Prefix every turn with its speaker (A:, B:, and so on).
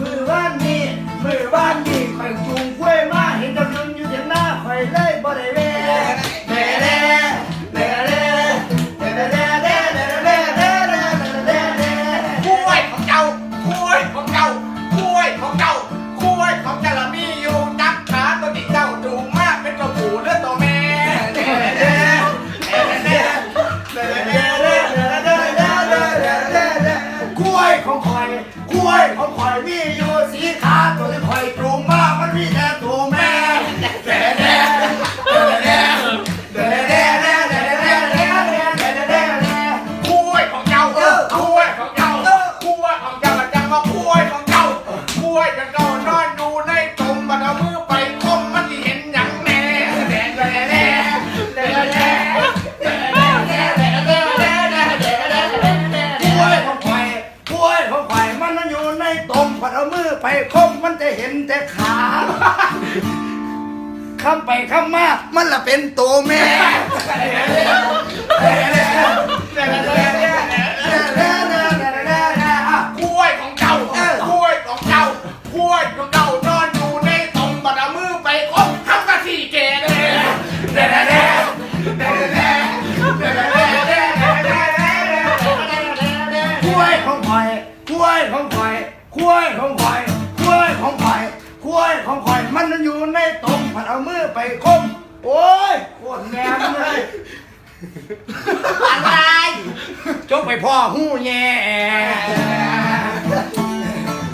A: มือบ้านนี้มือบ้านนี้คอย ของข่อยกล้วยของข่อยมีอยู่สีขาตัวที่ข่อยปรุงมากมันมีแต่ตัวแม่แต่แด่แต่แด่แต่แด่แต่แด่แต่แด่แต่แด่แต่แด่
B: กล้วยของเจ้าเออกล้วยของเจ้ากล้วยของเจ้าจังก็กล้วยของเจ้ากล้วยจัง
A: ไปคมมันจะเห็นแต่ขาข้ามไปข้ามมามันละเป็นตัวแม่
B: กล้วยของเจ้ากล้วยของเจ้ากล้วยของเจ้านอนอยู่ในตรบัดมือไปคมทักะสีเกเด้เด้เด้เด้เด้เด้เด้เด้เ
A: ด้ คุ้ยของข่อยคุ้ยของข่อยคุ้ยของข่อยมันอยู่ในตมผันเอามือไปคมโอ้ยโวดแมนเลย
C: อะไร
A: จกไปพ่อหู้แย่